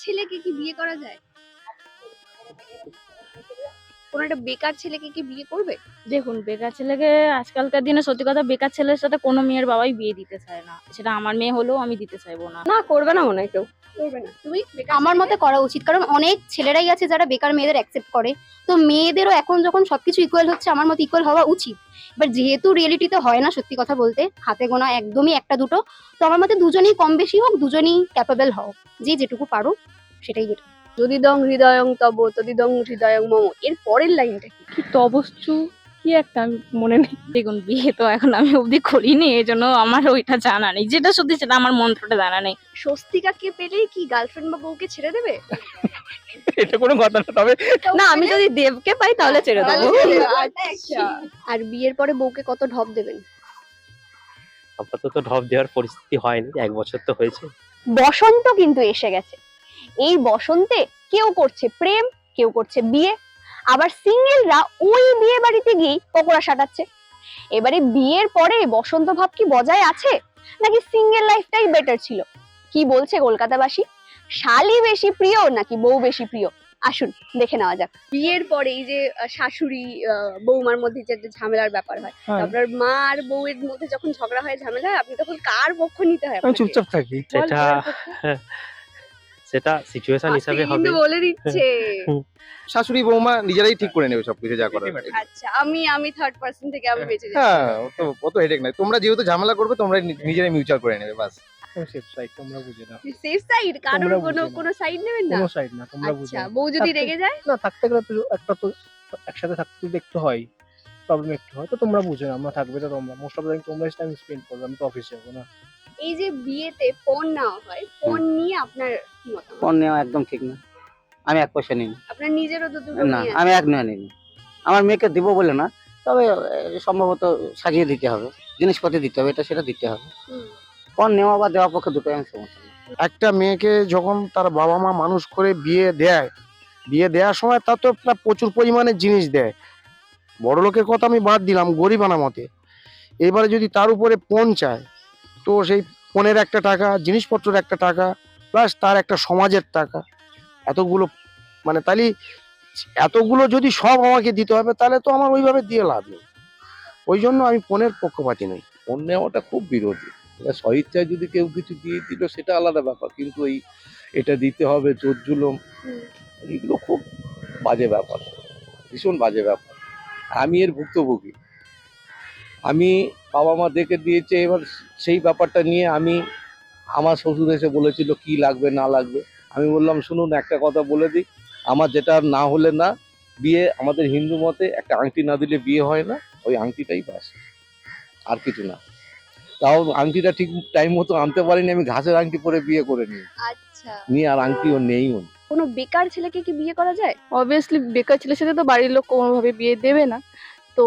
ছেলেকে কি বিয়ে করা যায়? কোন একটা বেকার ছেলেকে কি বিয়ে করবে? দেখুন বেকার ছেলেকে আজকালকার দিনে সত্যি কথা বেকার ছেলের সাথে কোনো মেয়ের বাবাই বিয়ে দিতে চায় না। সেটা আমার মেয়ে হলেও আমি দিতে চাইব না। না করবে না মনে হয় কেউ। করবে না। তুমি আমার মতে করা উচিত কারণ অনেক ছেলেরাই আছে যারা বেকার মেয়েদের অ্যাকসেপ্ট করে। তো মেয়েদেরও এখন যখন সবকিছু ইকুয়াল হচ্ছে আমার মতে ইকুয়াল হওয়া উচিত। এবার যেহেতু রিয়েলিটিতে হয় না সত্যি কথা বলতে হাতে গোনা একদমই একটা দুটো তো আমার মতে দুজনেই কম বেশি হোক দুজনেই ক্যাপেবল হও। যে যেটুকু পারো সেটাই বেটার। যদি দং হৃদয়ং তব তদি দং হৃদয়ং মম। এর পরের লাইনটা কি? কি তবস্তু কি একটা আমি মনে নেই। দেখুন বিয়ে তো এখন আমি অবধি করিনি এই জন্য আমার ওইটা জানা নেই। যেটা সত্যি সেটা আমার মন্ত্রটা জানা নেই। স্বস্তিকাকে পেলেই কি গার্লফ্রেন্ড বা বউকে ছেড়ে দেবে? এটা কোনো কথা না তবে না আমি যদি দেবকে পাই তাহলে ছেড়ে দেবো। আচ্ছা। আর বিয়ের পরে বউকে কত ঢপ দেবেন? আপাতত ঢপ দেওয়ার পরিস্থিতি হয়নি এক বছর তো হয়েছে। বসন্ত কিন্তু এসে গেছে। এই বসন্তে কেউ করছে প্রেম কেউ করছে বিয়ে। আবার সিঙ্গেলরা ওই বিয়ে বাড়িতে গিয়ে পকোড়া সাটাচ্ছে এবারে বিয়ের পরে বসন্ত ভাব কি বজায় আছে? নাকি সিঙ্গেল লাইফটাই বেটার ছিল? কি বলছে কলকাতাবাসী? শালি বেশি প্রিয় নাকি বউ বেশি প্রিয়? আসুন দেখে নেওয়া যাক। বিয়ের পরে এই যে শাশুড়ি আহ, বৌমার মধ্যে যে একটা ঝামেলার ব্যাপার হয় হ্যাঁ। আপনার মা আর বউয়ের মধ্যে যখন ঝগড়া হয় ঝামেলা হয় আপনি তখন কার পক্ষ নিতে হয় আমি চুপচাপ থাকি বল, সেটা সিচুয়েশন হিসাবে হবে। বলে দিচ্ছে। শাশুড়ি বৌমা নিজেরাই ঠিক করে নেবে সবকিছু যা করার। আচ্ছা আমি আমি থার্ড পার্সন থেকে আমি বেঁচে যাই হ্যাঁ অত অত হেডেক নাই। তোমরা যেহেতু ঝামেলা করবে তোমরা নি- নিজেরাই মিউচুয়াল করে নেবে বাস। সেফ সাইড তোমরা বুঝে নাও। সেফ সাইড কারোর কোনো কোনো সাইড নেবেন না? কোনো সাইড না তোমরা বুঝে আচ্ছা বউ যদি রেগে যায়? না থাকতে গেলে তো একটা তো একসাথে থাকতে তো দেখতে হয়। প্রবলেম একটু হয় তো তোমরা বুঝে নাও। আমরা থাকবে তো তোমরা। মোস্ট অফ দ্য টাইম তোমরা টাইম স্পেন্ড করবে আমি তো অফিসে যাব না। এই যে বিয়েতে ফোন নেওয়া হয় ফোন নিয়ে আপনার কি মতামত? ফোন নেওয়া একদম ঠিক না। আমি এক পয়সা নিই আপনার নিজেরও তো দুটো না মেয়ে আছে। আমি এক নয় নিই আমার মেয়েকে দিব বলে না তবে এ, সম্ভবত সাজিয়ে দিতে হবে জিনিসপাতি দিতে হবে এটা সেটা দিতে হবে। হুম। ফোন নেওয়া বা দেওয়ার পক্ষে দুটোই আমি সমর্থন একটা মেয়েকে যখন তার বাবা মা মানুষ করে বিয়ে দেয় বিয়ে দেওয়ার সময় তার তো একটা প্রচুর পরিমাণে জিনিস দেয়। বড় লোকের কথা আমি বাদ দিলাম গরিব আনামতে এবারে যদি তার উপরে পণ চায় তো সেই ফোনের একটা টাকা, জিনিসপত্রের একটা টাকা প্লাস তার একটা সমাজের টাকা। এতগুলো মানে তাহলে এতগুলো যদি সব আমাকে দিতে হবে, তাহলে তো আমার ওইভাবে দিয়ে লাভ নেই। ওই জন্য আমি ফোনের পক্ষপাতি নই। ফোন নেওয়াটা খুব বিরোধী। স্বইচ্ছায় যদি কেউ কিছু দিয়ে দিল, সেটা আলাদা ব্যাপার, কিন্তু এই এটা দিতে হবে চোর জুলুম, এগুলো খুব বাজে ব্যাপার। ভীষণ বাজে ব্যাপার। আমি এর ভুক্তভোগী। আমি বাবা মা দেখে দিয়েছে এবার সেই ব্যাপারটা নিয়ে আমি আমার শ্বশুর এসে বলেছিল কি লাগবে না লাগবে। আমি বললাম শুনুন একটা কথা বলে দিই। আমার যেটা না হলে না বিয়ে আমাদের হিন্দু মতে একটা আংটি না দিলে বিয়ে হয় না ওই আংটিটাই বাস। আর কিছু না। তাও আংটিটা ঠিক টাইম মতো আনতে পারিনি আমি ঘাসের আংটি পরে বিয়ে করে নিই আচ্ছা। নিয়ে আর আংটিও নেই ওর কোনো বেকার ছেলেকে কি বিয়ে করা যায়? অবভিয়াসলি বেকার ছেলের সাথে তো বাড়ির লোক কোনোভাবে বিয়ে দেবে না। তো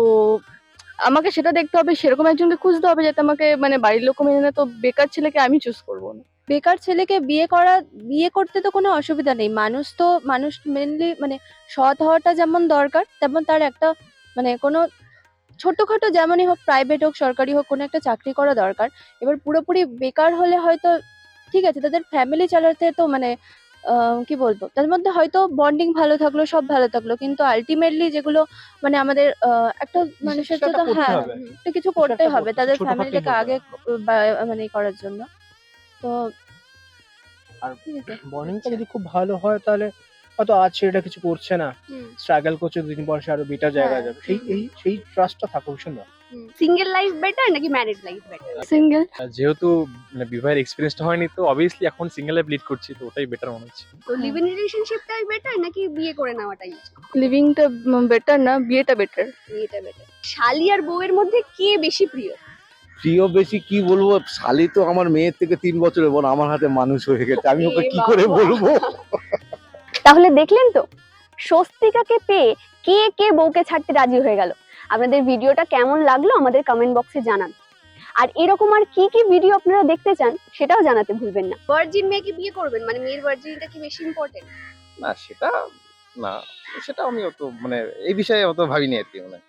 আমাকে সেটা দেখতে হবে, সেরকম একজনকে খুঁজতে হবে যাতে আমাকে মানে বাড়ির লোক মেনে তো বেকার ছেলেকে আমি চুজ করব না। বেকার ছেলেকে বিয়ে করা, বিয়ে করতে তো কোনো অসুবিধা নেই। মানুষ তো, মানুষ মেনলি মানে সৎ হওয়াটা যেমন দরকার, তেমন তার একটা মানে কোনো ছোটখাটো যেমনই হোক প্রাইভেট হোক, সরকারি হোক, কোনো একটা চাকরি করা দরকার। এবার পুরোপুরি বেকার হলে হয়তো ঠিক আছে, তাদের ফ্যামিলি চালাতে তো মানে কি বলব? তার মধ্যে হয়তো বন্ডিং ভালো থাকল সব ভালো থাকল কিন্তু আলটিমেটলি যেগুলো মানে আমাদের একটা মানুষের তো হ্যাঁ। একটা কিছু করতে হবে তাদের ফ্যামিলিটাকে আগে মানে করার জন্য। তো আর আছে বর্নিংটা যদি খুব ভালো হয় তাহলে হয়তো আজ ছেলেটা কিছু করছে না। স্ট্রাগল করছে দুদিন পর সে আরও বেটার জায়গায় যাবে। সেই এই সেই ট্রাস্টটা থাকা ভীষণ দরকার। সিঙ্গেল লাইফ বেটার নাকি ম্যারিড লাইফ বেটার সিঙ্গেল যেহেতু মানে বিবাহের এক্সপিরিয়েন্সটা হয়নি তো অবভিয়াসলি এখন সিঙ্গেল লাইফ লিড করছি তো ওটাই বেটার মনে হচ্ছে। তো লিভ ইন রিলেশনশিপটাই বেটার নাকি বিয়ে করে নেওয়াটাই লিভিংটা বেটার না বিয়েটা বেটার বিয়েটা বেটার শালি আর বউয়ের মধ্যে কে বেশি প্রিয়? প্রিয় বেশি কি বলব? শালি তো আমার মেয়ের থেকে তিন বছরের বোন আমার হাতে মানুষ হয়ে গেছে আমি ওকে কি করে বলব? তাহলে দেখলেন তো স্বস্তিকাকে পেয়ে কে কে বউকে ছাড়তে রাজি হয়ে গেল? আপনাদের ভিডিওটা কেমন লাগল আমাদের কমেন্ট বক্সে জানান। আর এরকম আর কি কি ভিডিও আপনারা দেখতে চান সেটাও জানাতে ভুলবেন না। ভার্জিন মেয়েকে বিয়ে করবেন? মানে মেয়ের ভার্জিনটা কি বেশি ইম্পর্টেন্ট না সেটা না সেটা আমি অত মানে এই বিষয়ে অত ভাবিনি আর কি মানে।